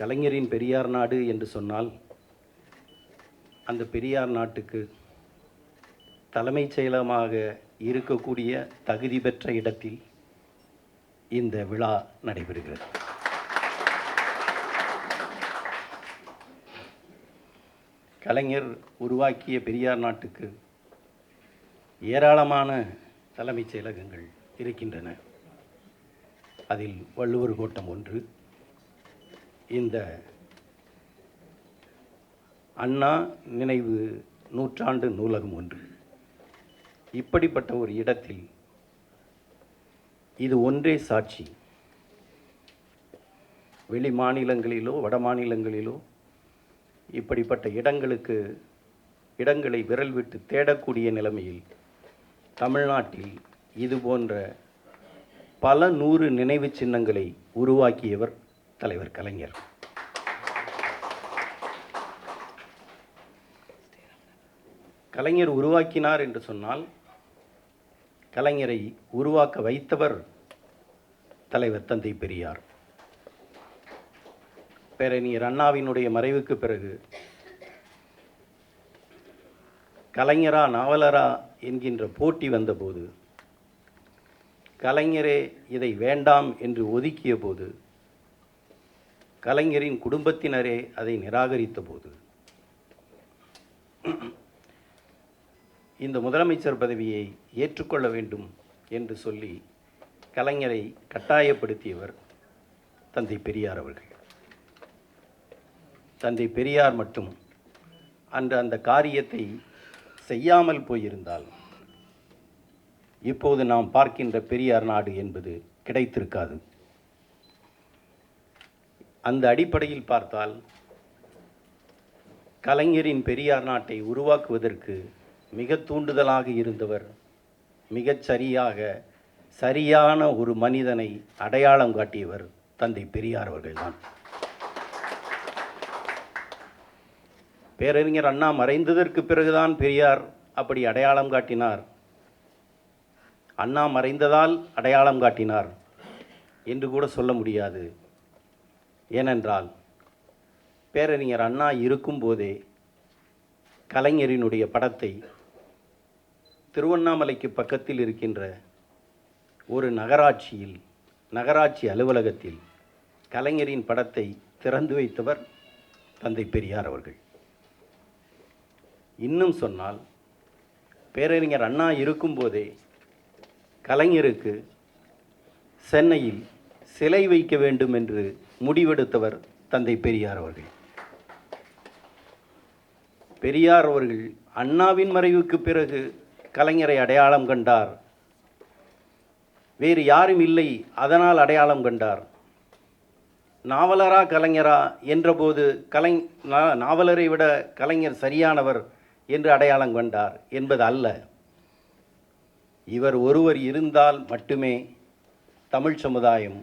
கலைஞரின் பெரியார் நாடு என்று சொன்னால் அந்த பெரியார் நாட்டுக்கு தலைமைச் செயலகமாக இருக்கக்கூடிய தகுதி பெற்ற இடத்தில் இந்த விழா நடைபெறுகிறது. கலைஞர் உருவாக்கிய பெரியார் நாட்டுக்கு ஏராளமான தலைமைச் செயலகங்கள் இருக்கின்றன. அதில் வள்ளுவர் கோட்டம் ஒன்று இந்த அண்ணா நினைவு நூற்றாண்டு நூலகம் ஒன்று. இப்படிப்பட்ட ஒரு இடத்தில் இது ஒன்றே சாட்சி. வெளி மாநிலங்களிலோ வட மாநிலங்களிலோ இப்படிப்பட்ட இடங்களுக்கு இடங்களை விரல் விட்டு தேடக்கூடிய நிலைமையில் தமிழ்நாட்டில் இது போன்ற பல நூறு நினைவு சின்னங்களை உருவாக்கியவர் தலைவர் கலைஞர். கலைஞர் உருவாக்கினார் என்று சொன்னால் கலைஞரை உருவாக்க வைத்தவர் தலைவர் தந்தை பெரியார். பேரறிஞர் அண்ணாவினுடைய மறைவுக்கு பிறகு கலைஞரா நாவலரா என்கின்ற போட்டி வந்தபோது கலைஞரே இதை வேண்டாம் என்று ஒதுக்கிய போது கலைஞரின் குடும்பத்தினரே அதை நிராகரித்த போது இந்த முதலமைச்சர் பதவியை ஏற்றுக்கொள்ள வேண்டும் என்று சொல்லி கலைஞரை கட்டாயப்படுத்தியவர் தந்தை பெரியார் அவர்கள். தந்தை பெரியார் மட்டும் அன்று அந்த காரியத்தை செய்யாமல் போயிருந்தால் இப்போது நாம் பார்க்கின்ற பெரியார் நாடு என்பது கிடைத்திருக்காது. அந்த அடிப்படையில் பார்த்தால் கலைஞரின் பெரியார் நாட்டை உருவாக்குவதற்கு மிக தூண்டுதலாக இருந்தவர் மிகச் சரியாக சரியான ஒரு மனிதனை அடையாளம் காட்டியவர் தந்தை பெரியார் அவர்கள்தான். பேரறிஞர் அண்ணா மறைந்ததற்கு பிறகுதான் பெரியார் அப்படி அடையாளம் காட்டினார். அண்ணா மறைந்ததால் அடையாளம் காட்டினார் என்று கூட சொல்ல முடியாது. ஏனென்றால் பேரறிஞர் அண்ணா இருக்கும்போதே கலைஞரினுடைய படத்தை திருவண்ணாமலைக்கு பக்கத்தில் இருக்கின்ற ஒரு நகராட்சியில் நகராட்சி அலுவலகத்தில் கலைஞரின் படத்தை திறந்து வைத்தவர் தந்தை பெரியார் அவர்கள். இன்னும் சொன்னால் பேரறிஞர் அண்ணா இருக்கும்போதே கலைஞருக்கு சென்னையில் சிலை வைக்க வேண்டும் என்று முடிவெடுத்தவர் தந்தை பெரியார் அவர்கள். பெரியார் அவர்கள் அண்ணாவின் மறைவுக்கு பிறகு கலைஞரை அடையாளம் கண்டார். வேறு யாரும் இல்லை அதனால் அடையாளம் கண்டார். நாவலரா கலைஞரா என்றபோது கலை நாவலரை விட கலைஞர் சரியானவர் என்று அடையாளம் கண்டார் என்பது அல்ல. இவர் ஒருவர் இருந்தால் மட்டுமே தமிழ் சமுதாயம்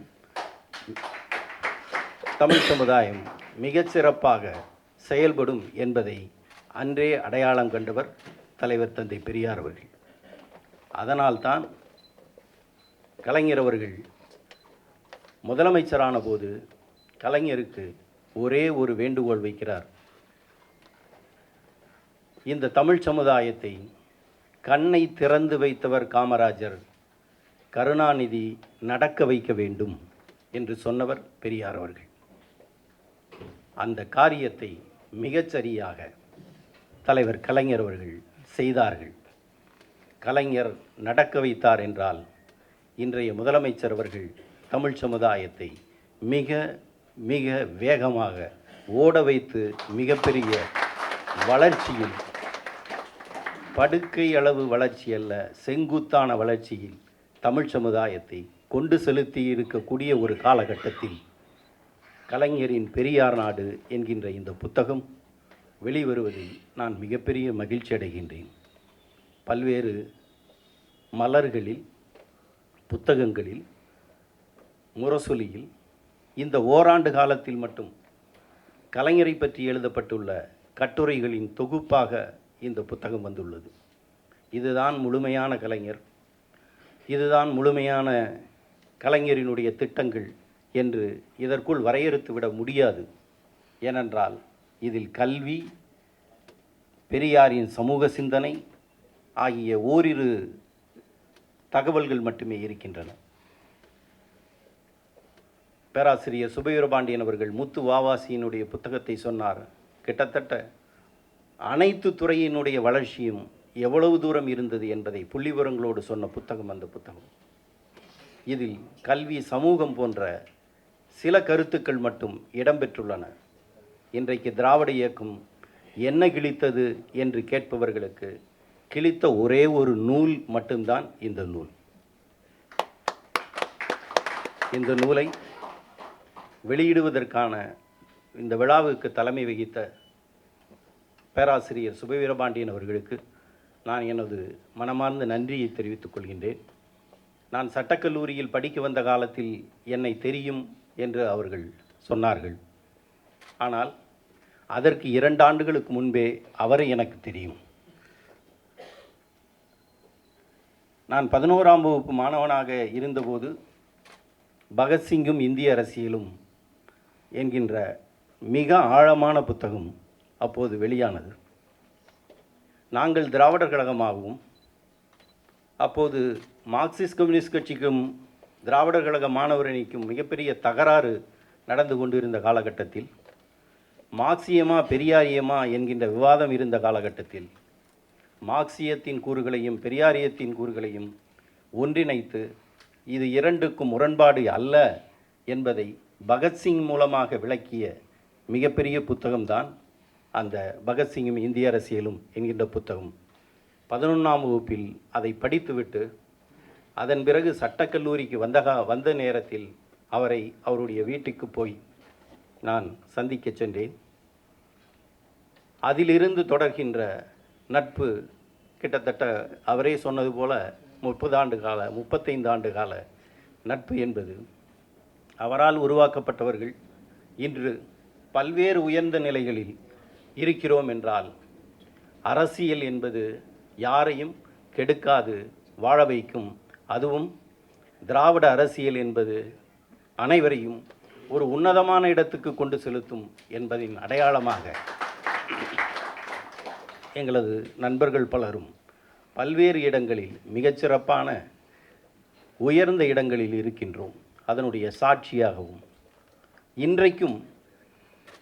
தமிழ் சமுதாயம் மிகச்சிறப்பாக செயல்படும் என்பதை அன்றே அடையாளம் கண்டவர் தலைவர் தந்தை பெரியார் அவர்கள். அதனால்தான் கலைஞர் அவர்கள் முதலமைச்சரான போது கலைஞருக்கு ஒரே ஒரு வேண்டுகோள் வைக்கிறார். இந்த தமிழ் சமுதாயத்தை கண்ணை திறந்து வைத்தவர் காமராஜர் கருணாநிதி நடக்க வைக்க வேண்டும். என்று சொன்னவர் பெரியார் அவர்கள். அந்த காரியத்தை மிகச்சரியாக தலைவர் கலைஞர் அவர்கள் செய்தார்கள். கலைஞர் நடக்க வைத்தார் என்றால் இன்றைய முதலமைச்சர் அவர்கள் தமிழ் சமுதாயத்தை மிக மிக வேகமாக ஓட வைத்து மிகப்பெரிய வளர்ச்சியில் படுக்கை அளவு வளர்ச்சி அல்ல செங்குத்தான வளர்ச்சியில் தமிழ் சமுதாயத்தை கொண்டு செலுத்தி இருக்கக்கூடிய ஒரு காலகட்டத்தில் கலைஞரின் பெரியார் நாடு என்கின்ற இந்த புத்தகம் வெளிவருவதில் நான் மிகப்பெரிய மகிழ்ச்சி அடைகின்றேன். பல்வேறு மலர்களில் புத்தகங்களில் முரசொலியில் இந்த ஓராண்டு காலத்தில் மட்டும் கலைஞரை பற்றி எழுதப்பட்டுள்ள கட்டுரைகளின் தொகுப்பாக இந்த புத்தகம் வந்துள்ளது. இதுதான் முழுமையான கலைஞர். இதுதான் முழுமையான கலைஞரினுடைய திட்டங்கள் என்று இதற்குள் வரையறுத்துவிட முடியாது. ஏனென்றால் இதில் கல்வி பெரியாரின் சமூக சிந்தனை ஆகிய ஓரிரு தகவல்கள் மட்டுமே இருக்கின்றன. பேராசிரியர் சுபவீரபாண்டியன் அவர்கள் முத்து வாவாசியினுடைய புத்தகத்தை சொன்னார் கிட்டத்தட்ட அனைத்து துறையினுடைய வளர்ச்சியும் எவ்வளவு தூரம் இருந்தது என்பதை புள்ளிவரங்களோடு சொன்ன புத்தகம் அந்த புத்தகம். இதில் கல்வி சமூகம் போன்ற சில கருத்துக்கள் மட்டும் இடம்பெற்றுள்ளன. இன்றைக்கு திராவிட இயக்கம் என்ன கிழித்தது என்று கேட்பவர்களுக்கு கிழித்த ஒரே ஒரு நூல் மட்டும்தான் இந்த நூல். இந்த நூலை வெளியிடுவதற்கான இந்த விழாவுக்கு தலைமை வகித்த பேராசிரியர் சுபவீரபாண்டியன் அவர்களுக்கு நான் எனது மனமார்ந்த நன்றியை தெரிவித்துக் கொள்கின்றேன். நான் சட்டக்கல்லூரியில் படிக்க வந்த காலத்தில் என்னை தெரியும் என்று அவர்கள் சொன்னார்கள். ஆனால் அதற்கு இரண்டு ஆண்டுகளுக்கு முன்பே அவரை எனக்கு தெரியும். நான் பதினோராம் வகுப்பு மாணவனாக இருந்தபோது பகத்சிங்கும் இந்திய அரசியலும் என்கின்ற மிக ஆழமான புத்தகம் அப்போது வெளியானது. நாங்கள் திராவிடர் கழகமாகவும் அப்போது மார்க்சிஸ்ட் கம்யூனிஸ்ட் கட்சிக்கும் திராவிடர் கழக மாணவர் அணிக்கும் மிகப்பெரிய தகராறு நடந்து கொண்டிருந்த காலகட்டத்தில் மார்க்சியமா பெரியாரியமா என்கின்ற விவாதம் இருந்த காலகட்டத்தில் மார்க்சியத்தின் கூறுகளையும் பெரியாரியத்தின் கூறுகளையும் ஒன்றிணைத்து இது இரண்டுக்கும் முரண்பாடு அல்ல என்பதை பகத்சிங் மூலமாக விளக்கிய மிகப்பெரிய புத்தகம்தான் அந்த பகத்சிங்கும் இந்திய அரசியலும் என்கின்ற புத்தகம். பதினொன்றாம் வகுப்பில் அதை படித்துவிட்டு அதன் பிறகு சட்டக்கல்லூரிக்கு வந்த வந்த நேரத்தில் அவரை அவருடைய வீட்டுக்கு போய் நான் சந்திக்கச் சென்றேன். அதிலிருந்து தொடர்கின்ற நட்பு கிட்டத்தட்ட அவரே சொன்னது போல முப்பது ஆண்டு கால முப்பத்தைந்து ஆண்டு கால நட்பு என்பது அவரால் உருவாக்கப்பட்டவர்கள் இன்று பல்வேறு உயர்ந்த நிலைகளில் இருக்கிறோம் என்றால் அரசியல் என்பது யாரையும் கெடுக்காது வாழ வைக்கும் அதுவும் திராவிட அரசியல் என்பது அனைவரையும் ஒரு உன்னதமான இடத்துக்கு கொண்டு செலுத்தும் என்பதின் அடையாளமாக எங்களது நண்பர்கள் பலரும் பல்வேறு இடங்களில் மிகச்சிறப்பான உயர்ந்த இடங்களில் இருக்கின்றோம். அதனுடைய சாட்சியாகவும் இன்றைக்கும்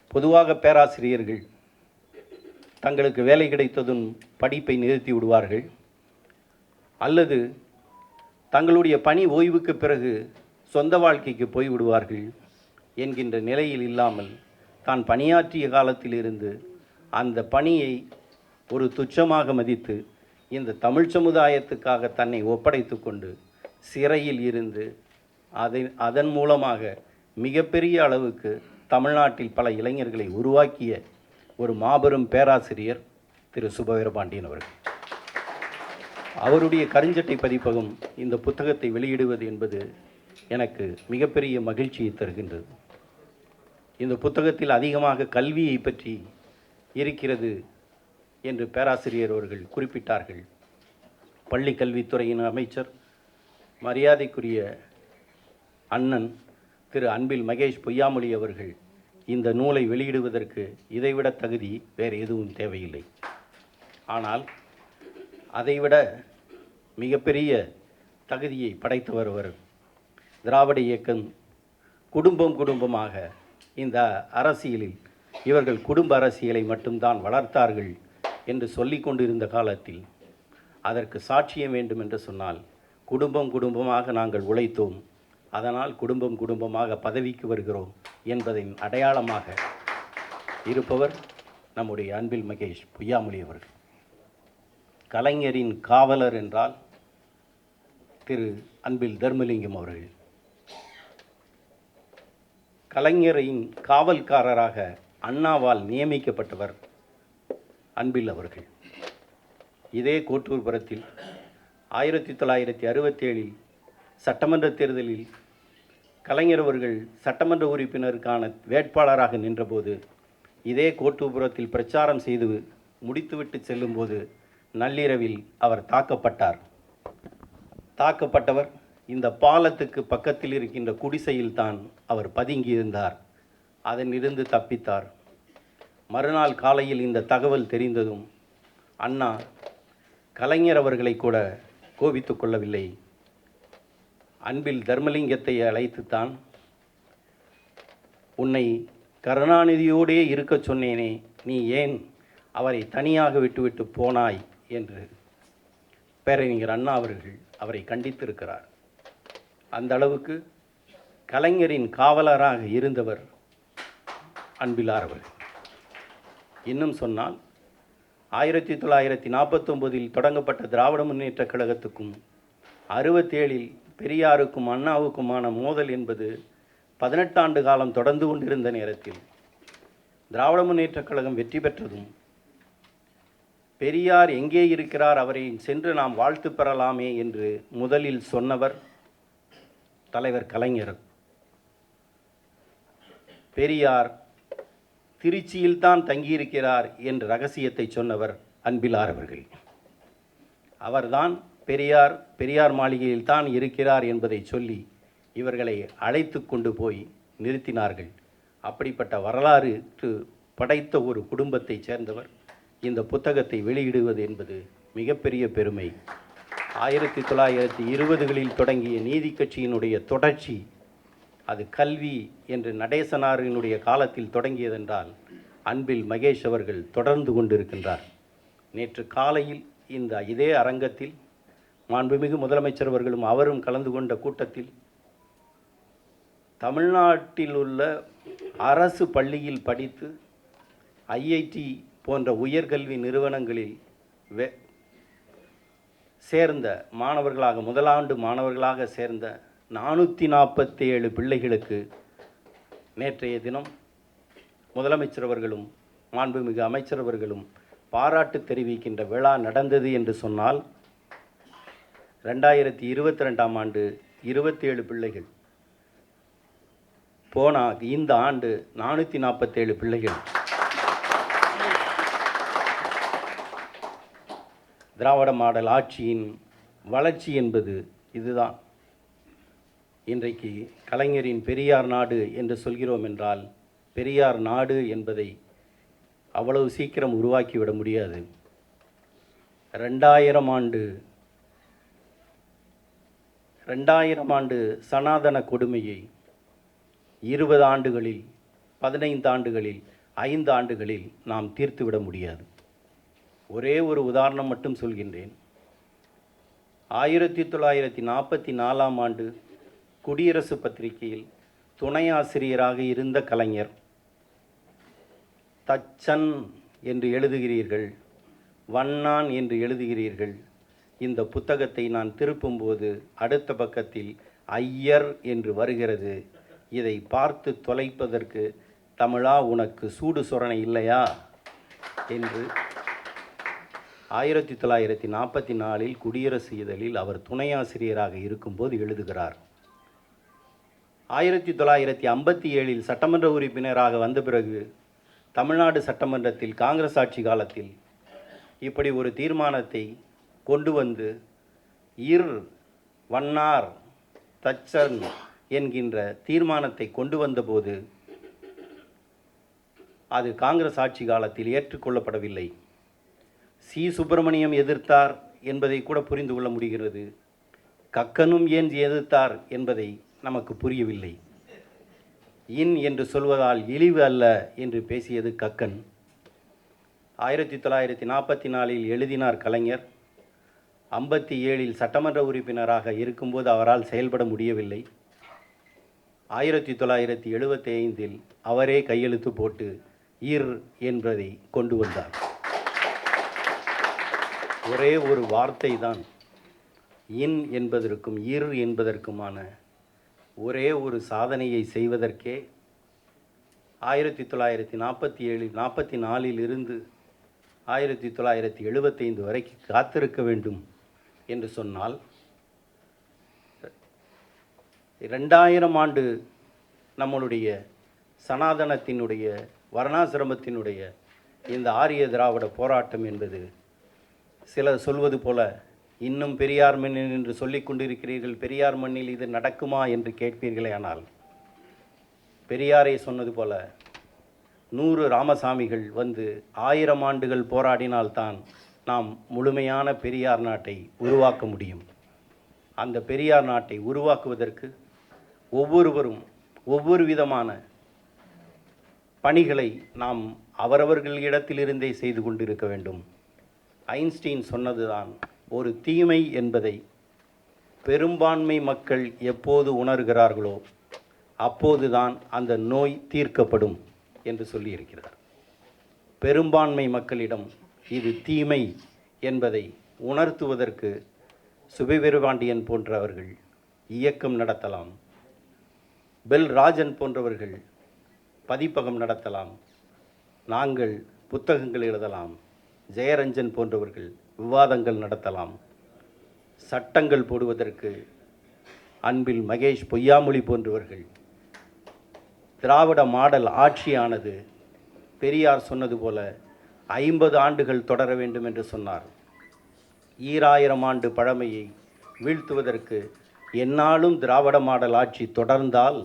பொதுவாக பேராசிரியர்கள் தங்களுக்கு வேலை கிடைத்ததும் படிப்பை நிறுத்தி விடுவார்கள். அல்லது தங்களுடைய பணி ஓய்வுக்கு பிறகு சொந்த வாழ்க்கைக்கு போய் விடுவார்கள் என்கின்ற நிலையில் இல்லாமல் தான் பணியாற்றிய காலத்திலிருந்து அந்த பணியை ஒரு துச்சமாக மதித்து இந்த தமிழ் சமுதாயத்துக்காக தன்னை ஒப்படைத்து கொண்டு சிறையில் இருந்து அதை அதன் மூலமாக மிகப்பெரிய அளவுக்கு தமிழ்நாட்டில் பல இளைஞர்களை உருவாக்கிய ஒரு மாபெரும் பேராசிரியர் திரு சுபவீரபாண்டியன் அவர்கள். அவருடைய கருஞ்சட்டை பதிப்பகம் இந்த புத்தகத்தை வெளியிடுவது என்பது எனக்கு மிகப்பெரிய மகிழ்ச்சியை தருகின்றது. இந்த புத்தகத்தில் அதிகமாக கல்வியை பற்றி இருக்கிறது என்று பேராசிரியர் அவர்கள் குறிப்பிட்டார்கள். பள்ளி கல்வித்துறையின் அமைச்சர் மரியாதைக்குரிய அண்ணன் திரு அன்பில் மகேஷ் பொய்யாமொழி அவர்கள் இந்த நூலை வெளியிடுவதற்கு இதைவிட தகுதி வேறு எதுவும் தேவையில்லை. ஆனால் அதைவிட மிகப்பெரிய தகுதியை படைத்தவர் வருவர் திராவிட இயக்கம் குடும்பம் குடும்பமாக இந்த அரசியலில் இவர்கள் குடும்ப அரசியலை மட்டும்தான் வளர்த்தார்கள் என்று சொல்லி கொண்டிருந்த காலத்தில் அதற்கு சாட்சியம் வேண்டும் என்று சொன்னால் குடும்பம் குடும்பமாக நாங்கள் உழைத்தோம். அதனால் குடும்பம் குடும்பமாக பதவிக்கு வருகிறோம் என்பதின் அடையாளமாக இருப்பவர் நம்முடைய அன்பில் மகேஷ் பொய்யாமொழி அவர்கள். கலைஞரின் காவலர் என்றால் திரு அன்பில் தர்மலிங்கம் அவர்கள். கலைஞரின் காவல்காரராக அண்ணாவால் நியமிக்கப்பட்டவர் அன்பில் அவர்கள். இதே கோட்டூர்புரத்தில் ஆயிரத்தி தொள்ளாயிரத்தி அறுபத்தேழில் சட்டமன்ற தேர்தலில் கலைஞர் அவர்கள் சட்டமன்ற உறுப்பினருக்கான வேட்பாளராக நின்றபோது இதே கோட்டூர்புரத்தில் பிரச்சாரம் செய்து முடித்துவிட்டு செல்லும்போது நள்ளிரவில் அவர் தாக்கப்பட்டார். தாக்கப்பட்டவர் இந்த பாலத்துக்கு பக்கத்தில் இருக்கின்ற குடிசையில் தான் அவர் பதுங்கியிருந்தார். அதனிருந்து தப்பித்தார். மறுநாள் காலையில் இந்த தகவல் தெரிந்ததும் அண்ணா கலைஞர் அவர்களை கூட கோபித்து கொள்ளவில்லை. அன்பில் தர்மலிங்கத்தை அழைத்துத்தான் உன்னை கருணாநிதியோடே இருக்கச் சொன்னேனே நீ ஏன் அவரை தனியாக விட்டுவிட்டு போனாய்? என்று பேரறிஞர் அண்ணா அவர்கள் அவரை கண்டித்திருக்கிறார். அந்த அளவுக்கு கலைஞரின் காவலராக இருந்தவர் அன்பிலார் அவர்கள். இன்னும் சொன்னால் ஆயிரத்தி தொள்ளாயிரத்தி நாற்பத்தொம்போதில் தொடங்கப்பட்ட திராவிட முன்னேற்றக் கழகத்துக்கும் அறுபத்தேழில் பெரியாருக்கும் அண்ணாவுக்குமான மோதல் என்பது பதினெட்டாண்டு காலம் தொடர்ந்து கொண்டிருந்த நேரத்தில் திராவிட முன்னேற்றக் கழகம் வெற்றி பெற்றதும் பெரியார் எங்கே இருக்கிறார் அவரை சென்று நாம் வாழ்த்து பெறலாமே என்று முதலில் சொன்னவர் தலைவர் கலைஞர். பெரியார் திருச்சியில்தான் தங்கியிருக்கிறார் என்ற ரகசியத்தை சொன்னவர் அன்பிலார் அவர்கள். அவர்தான் பெரியார் பெரியார் மாளிகையில் தான் இருக்கிறார் என்பதை சொல்லி இவர்களை அழைத்து கொண்டு போய் நிறுத்தினார்கள். அப்படிப்பட்ட வரலாறு படைத்த ஒரு குடும்பத்தைச் சேர்ந்தவர் இந்த புத்தகத்தை வெளியிடுவது என்பது மிகப்பெரிய பெருமை. ஆயிரத்தி தொள்ளாயிரத்தி இருபதுகளில் தொடங்கிய நீதி கட்சியினுடைய தொடர்ச்சி அது கல்வி என்று நடேசனாரினுடைய காலத்தில் தொடங்கியதென்றால் அன்பில் மகேஷ் அவர்கள் தொடர்ந்து கொண்டிருக்கின்றார். நேற்று காலையில் இந்த இதே அரங்கத்தில் மாண்புமிகு முதலமைச்சர் அவர்களும் அவரும் கலந்து கொண்ட கூட்டத்தில் தமிழ்நாட்டில் உள்ள அரசு பள்ளியில் படித்து ஐஐடி போன்ற உயர்கல்வி நிறுவனங்களில் வே சேர்ந்த மாணவர்களாக முதலாண்டு மாணவர்களாக சேர்ந்த நானூற்றி நாற்பத்தி ஏழு பிள்ளைகளுக்கு நேற்றைய தினம் முதலமைச்சர் அவர்களும் மாண்புமிகு அமைச்சர் அவர்களும் பாராட்டு தெரிவிக்கின்ற விழா நடந்தது என்று சொன்னால் ரெண்டாயிரத்தி இருபத்தி ரெண்டாம் ஆண்டு இருபத்தேழு பிள்ளைகள். போன இந்த ஆண்டு நானூற்றி நாற்பத்தேழு பிள்ளைகள். திராவிட மாடல் ஆட்சியின் வளர்ச்சி என்பது இதுதான். இன்றைக்கு கலைஞரின் பெரியார் நாடு என்று சொல்கிறோம் என்றால் பெரியார் நாடு என்பதை அவ்வளவு சீக்கிரம் உருவாக்கிவிட முடியாது. ரெண்டாயிரம் ஆண்டு ரெண்டாயிரம் ஆண்டு சனாதன கொடுமையை இருபது ஆண்டுகளில் பதினைந்து ஆண்டுகளில் ஐந்து ஆண்டுகளில் நாம் தீர்த்துவிட முடியாது. ஒரே ஒரு உதாரணம் மட்டும் சொல்கின்றேன். ஆயிரத்தி தொள்ளாயிரத்தி நாற்பத்தி நாலாம் ஆண்டு குடியரசு பத்திரிகையில் துணை ஆசிரியராக இருந்த கலைஞர் தச்சன் என்று எழுதுகிறீர்கள் வண்ணான் என்று எழுதுகிறீர்கள். இந்த புத்தகத்தை நான் திருப்பும்போது அடுத்த பக்கத்தில் ஐயர் என்று வருகிறது. இதை பார்த்து தொலைப்பதற்கு தமிழா உனக்கு சூடு சொரணை இல்லையா? என்று ஆயிரத்தி தொள்ளாயிரத்தி நாற்பத்தி நாலில் குடியரசு இதழில் அவர் துணை ஆசிரியராக இருக்கும்போது எழுதுகிறார். ஆயிரத்தி தொள்ளாயிரத்தி ஐம்பத்தி ஏழில் சட்டமன்ற உறுப்பினராக வந்த பிறகு தமிழ்நாடு சட்டமன்றத்தில் காங்கிரஸ் ஆட்சி காலத்தில் இப்படி ஒரு தீர்மானத்தை கொண்டு வந்து இர் வண்ணார் தச்சன் என்கின்ற தீர்மானத்தை கொண்டு வந்தபோது அது காங்கிரஸ் ஆட்சி காலத்தில் ஏற்றுக்கொள்ளப்படவில்லை. சி. சுப்பிரமணியம் எதிர்த்தார் என்பதை கூட புரிந்து கொள்ள முடிகிறது. கக்கனும் ஏன் எதிர்த்தார் என்பதை நமக்கு புரியவில்லை. இன் என்று சொல்வதால் இழிவு அல்ல என்று பேசியது கக்கன். ஆயிரத்தி தொள்ளாயிரத்தி நாற்பத்தி நாலில் எழுதினார் கலைஞர். ஐம்பத்தி ஏழில் சட்டமன்ற உறுப்பினராக இருக்கும்போது அவரால் செயல்பட முடியவில்லை. ஆயிரத்தி தொள்ளாயிரத்தி எழுபத்தி ஐந்தில் அவரே கையெழுத்து போட்டு இர் என்பதை கொண்டு வந்தார். ஒரே ஒரு வார்த்தை தான் இன் என்பதற்கும் இர் என்பதற்குமான ஒரே ஒரு சாதனையை செய்வதற்கே ஆயிரத்தி தொள்ளாயிரத்தி நாற்பத்தி ஏழில் நாற்பத்தி நாலில் இருந்து ஆயிரத்தி தொள்ளாயிரத்தி எழுபத்தைந்து வரைக்கும் காத்திருக்க வேண்டும் என்று சொன்னால் ரெண்டாயிரம் ஆண்டு நம்மளுடைய சனாதனத்தினுடைய வர்ணாசிரமத்தினுடைய இந்த ஆரிய திராவிட போராட்டம் என்பது சிலர் சொல்வது போல இன்னும் பெரியார் மண்ணில் என்று சொல்லிக் கொண்டிருக்கிறீர்கள் பெரியார் மண்ணில் இது நடக்குமா? என்று கேட்பீர்களே ஆனால் பெரியாரை சொன்னது போல நூறு ராமசாமிகள் வந்து ஆயிரம் ஆண்டுகள் போராடினால்தான் நாம் முழுமையான பெரியார் நாட்டை உருவாக்க முடியும். அந்த பெரியார் நாட்டை உருவாக்குவதற்கு ஒவ்வொருவரும் ஒவ்வொரு விதமான பணிகளை நாம் அவரவர்கள் இடத்திலிருந்தே செய்து கொண்டிருக்க வேண்டும். ஐன்ஸ்டீன் சொன்னதுதான் ஒரு தீமை என்பதை பெரும்பான்மை மக்கள் எப்போது உணர்கிறார்களோ அப்போதுதான் அந்த நோய் தீர்க்கப்படும் என்று சொல்லியிருக்கிறார். பெரும்பான்மை மக்களிடம் இது தீமை என்பதை உணர்த்துவதற்கு சுபவீரபாண்டியன் போன்றவர்கள் இயக்கம் நடத்தலாம். பெல் ராஜன் போன்றவர்கள் பதிப்பகம் நடத்தலாம். நாங்கள் புத்தகங்கள் எழுதலாம். ஜெயரஞ்சன் போன்றவர்கள் விவாதங்கள் நடத்தலாம். சட்டங்கள் போடுவதற்கு அன்பில் மகேஷ் பொய்யாமொழி போன்றவர்கள். திராவிட மாடல் ஆட்சியானது பெரியார் சொன்னது போல ஐம்பது ஆண்டுகள் தொடர வேண்டும் என்று சொன்னார். ஈராயிரம் ஆண்டு பழமையை வீழ்த்துவதற்கு எந்நாளும் திராவிட மாடல் ஆட்சி தொடர்ந்தால்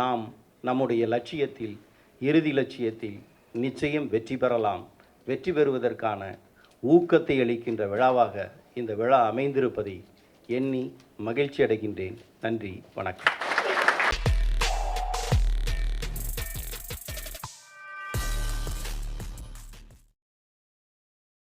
நாம் நம்முடைய லட்சியத்தில் இறுதி லட்சியத்தில் நிச்சயம் வெற்றி பெறலாம். வெற்றி பெறுவதற்கான ஊக்கத்தை அளிக்கின்ற விழாவாக இந்த விழா அமைந்திருப்பதை எண்ணி மகிழ்ச்சி அடைகின்றேன் நன்றி வணக்கம்.